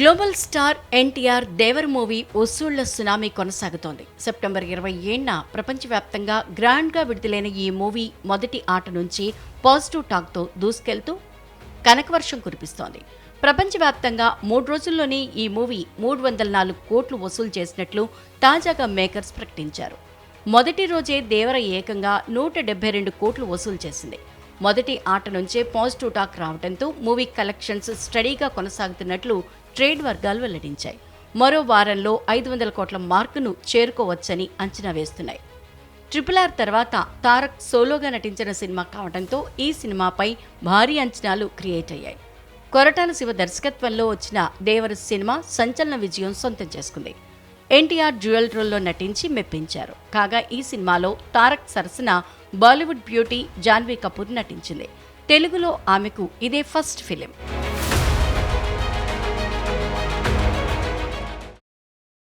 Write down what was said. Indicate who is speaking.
Speaker 1: Global star NTR Devara movie వసూళ్ళ సునామీ కొనసాగుతోంది. September ఇరవై ఏడున ప్రపంచవ్యాప్తంగా గ్రాండ్గా విడుదలైన ఈ మూవీ మొదటి ఆట నుంచి పాజిటివ్ టాక్తో దూసుకెళ్తూ కనకవర్షం కురిపిస్తోంది. ప్రపంచవ్యాప్తంగా మూడు రోజుల్లోనే ఈ మూవీ మూడు వందల నాలుగు కోట్లు వసూలు చేసినట్లు తాజాగా మేకర్స్ ప్రకటించారు. మొదటి రోజే దేవర ఏకంగా నూట డెబ్బై రెండు కోట్లు వసూలు చేసింది. మొదటి ఆట నుంచే పాజిటివ్ టాక్ రావడంతో మూవీ కలెక్షన్స్ స్టడీగా కొనసాగుతున్నట్లు ట్రేడ్ వర్గాలు వెల్లడించాయి. మరో వారంలో ఐదు వందల కోట్ల మార్కును చేరుకోవచ్చని అంచనా వేస్తున్నాయి. ట్రిపుల్ ఆర్ తర్వాత తారక్ సోలోగా నటించిన సినిమా కావడంతో ఈ సినిమాపై భారీ అంచనాలు క్రియేట్ అయ్యాయి. కొరటాల శివ దర్శకత్వంలో వచ్చిన దేవర సినిమా సంచలన విజయం సొంతం చేసుకుంది. ఎన్టీఆర్ జ్యువెల్ రోల్లో నటించి మెప్పించారు. కాగా ఈ సినిమాలో తారక్ సరసన బాలీవుడ్ బ్యూటీ జాన్వీ కపూర్ నటించింది. తెలుగులో ఆమెకు ఇదే ఫస్ట్ ఫిలిం.